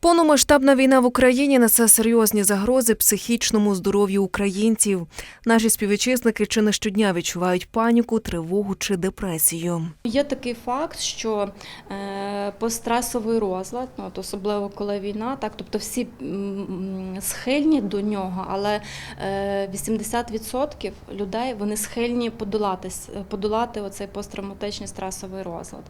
Повномасштабна війна в Україні несе серйозні загрози психічному здоров'ю українців. Наші співвітчизники чи не щодня відчувають паніку, тривогу чи депресію. Є такий факт, що е, постресовий розлад, ну, особливо коли війна, так, тобто всі схильні до нього, але е, 80% людей вони схильні подолати, подолати оцей посттравматичний стресовий розлад.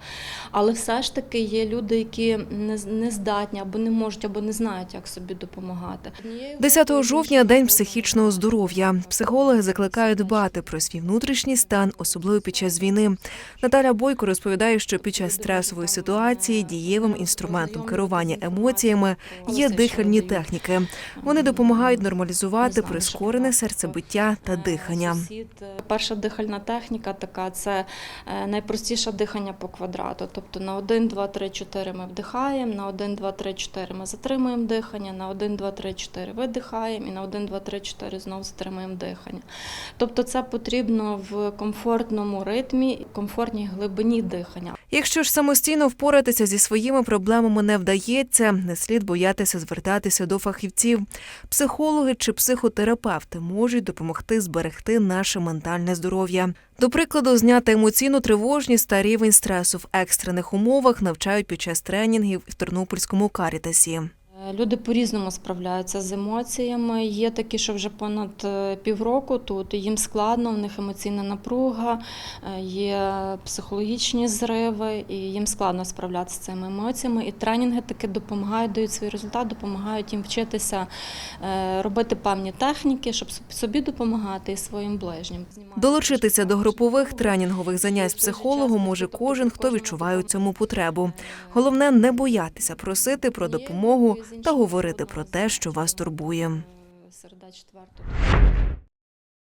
Але все ж таки є люди, які не, здатні або не можуть, або не знають, як собі допомагати. 10 жовтня день психічного здоров'я. Психологи закликають дбати про свій внутрішній стан, особливо під час війни. Наталя Бойко розповідає, що під час стресової ситуації дієвим інструментом керування емоціями є дихальні техніки. Вони допомагають нормалізувати прискорене серцебиття та дихання. Перша дихальна техніка така це е, найпростіше дихання по квадрату. Тобто на 1, 2, 3, 4 ми вдихаємо, на 1, 2, 3, 4 ми затримуємо дихання, на 1, 2, 3, 4 видихаємо і на 1, 2, 3, 4 знову затримуємо дихання. Тобто це потрібно в комфортному ритмі, комфортній глибині дихання. Якщо ж самостійно впоратися зі своїми проблемами не вдається, не слід боятися звертатися до фахівців. Психологи чи психотерапевти можуть допомогти зберегти наше ментальне здоров'я. До прикладу, зняти емоційну тривожність та рівень стресу в екстрених умовах навчають під час тренінгів в Тернопільському карітасі. see you. Люди по-різному справляються з емоціями. Є такі, що вже понад е, півроку тут їм складно, в них емоційна напруга, е, є психологічні зриви, і їм складно справлятися з цими емоціями. І тренінги таки допомагають, дають свій результат, допомагають їм вчитися е, робити певні техніки, щоб собі допомагати і своїм ближнім. Долучитися до групових тренінгових занять з психологом може кожен, хто відчуває у цьому потребу. Головне не боятися просити про допомогу та говорити про те, що вас турбує.